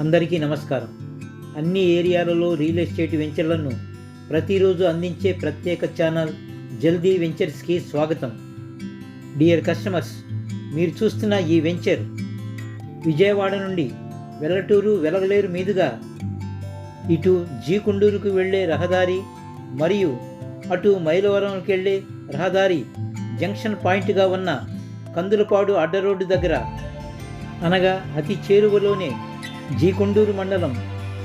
అందరికీ నమస్కారం. అన్ని ఏరియాలలో రియల్ ఎస్టేట్ వెంచర్లను ప్రతిరోజు అందించే ప్రత్యేక ఛానల్ జల్దీ వెంచర్స్కి స్వాగతం. డియర్ కస్టమర్స్ మీరు చూస్తున్న ఈ వెంచర్ విజయవాడ నుండి వెల్లటూరు వెలగలేరు మీదుగా ఇటు జీకుండూరుకు వెళ్ళే రహదారి మరియు అటు మైలవరంకి వెళ్ళే రహదారి జంక్షన్ పాయింట్గా ఉన్న కందులపాడు అడ్డ రోడ్డు దగ్గర అనగా అతి చేరువలోనే జీకొండూరు మండలం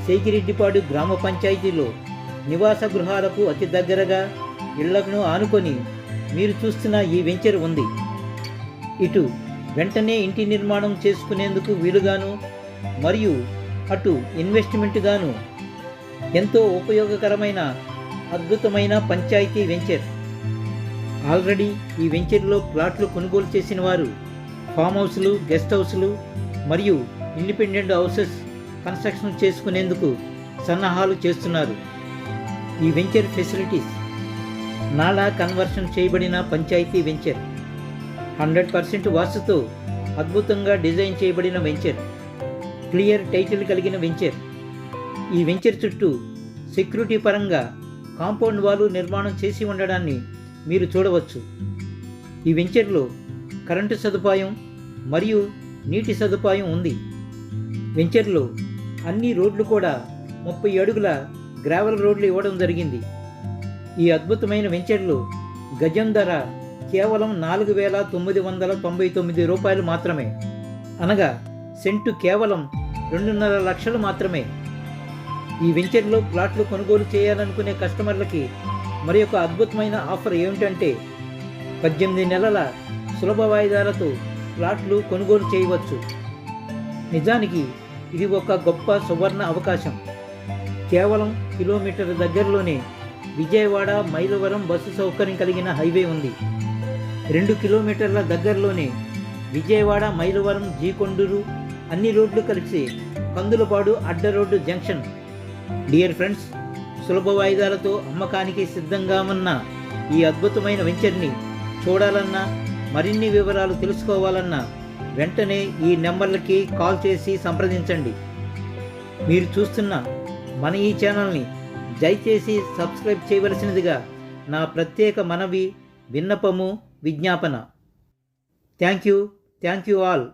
సేకిరెడ్డిపాడు గ్రామ పంచాయతీలో నివాస గృహాలకు అతి దగ్గరగా ఇళ్ళను ఆనుకొని మీరు చూస్తున్న ఈ వెంచర్ ఉంది. ఇటు వెంటనే ఇంటి నిర్మాణం చేసుకునేందుకు వీలుగాను మరియు అటు ఇన్వెస్ట్మెంట్గాను ఎంతో ఉపయోగకరమైన అద్భుతమైన పంచాయతీ వెంచర్. ఆల్రెడీ ఈ వెంచర్లో ప్లాట్లు కొనుగోలు చేసిన వారు ఫామ్ హౌస్లు గెస్ట్ హౌస్లు మరియు ఇండిపెండెంట్ హౌసెస్ కన్స్ట్రక్షన్ చేసుకునేందుకు సన్నాహాలు చేస్తున్నారు. ఈ వెంచర్ ఫెసిలిటీస్ నాలా కన్వర్షన్ చేయబడిన పంచాయతీ వెంచర్. హండ్రెడ్ పర్సెంట్ వాస్తుతో అద్భుతంగా డిజైన్ చేయబడిన వెంచర్. క్లియర్ టైటిల్ కలిగిన వెంచర్. ఈ వెంచర్ చుట్టూ సెక్యూరిటీ పరంగా కాంపౌండ్ వాలు నిర్మాణం చేసి ఉండడాన్ని మీరు చూడవచ్చు. ఈ వెంచర్లో కరెంటు సదుపాయం మరియు నీటి సదుపాయం ఉంది. వెంచర్లో అన్ని రోడ్లు కూడా ముప్పై అడుగుల గ్రావెల్ రోడ్లు ఇవ్వడం జరిగింది. ఈ అద్భుతమైన వెంచర్లు గజం ధర కేవలం నాలుగు వేల తొమ్మిది వందల తొంభై తొమ్మిది రూపాయలు మాత్రమే. అనగా సెంటు కేవలం రెండున్నర లక్షలు మాత్రమే. ఈ వెంచర్లో ప్లాట్లు కొనుగోలు చేయాలనుకునే కస్టమర్లకి మరి ఒక అద్భుతమైన ఆఫర్ ఏమిటంటే పద్దెనిమిది నెలల సులభ వాయిదాలతో ప్లాట్లు కొనుగోలు చేయవచ్చు. నిజానికి ఇది ఒక గొప్ప సువర్ణ అవకాశం. కేవలం కిలోమీటర్ దగ్గరలోనే విజయవాడ మైలవరం బస్సు సౌకర్యం కలిగిన హైవే ఉంది. రెండు కిలోమీటర్ల దగ్గరలోనే విజయవాడ మైలవరం జీకొండూరు అన్ని రోడ్లు కలిసి కందులపాడు అడ్డ రోడ్డు జంక్షన్. డియర్ ఫ్రెండ్స్ సులభ వాయిదాలతో అమ్మకానికి సిద్ధంగా ఉన్న ఈ అద్భుతమైన వెంచర్ని చూడాలన్నా మరిన్ని వివరాలు తెలుసుకోవాలన్నా వెంటనే ఈ నెంబర్లకి కాల్ చేసి సంప్రదించండి. మీరు చూస్తున్న మన ఈ ఛానల్ని దయచేసి సబ్స్క్రైబ్ చేయవలసినదిగా నా ప్రత్యేక మనవి విన్నపము విజ్ఞాపన. Thank you. Thank you all.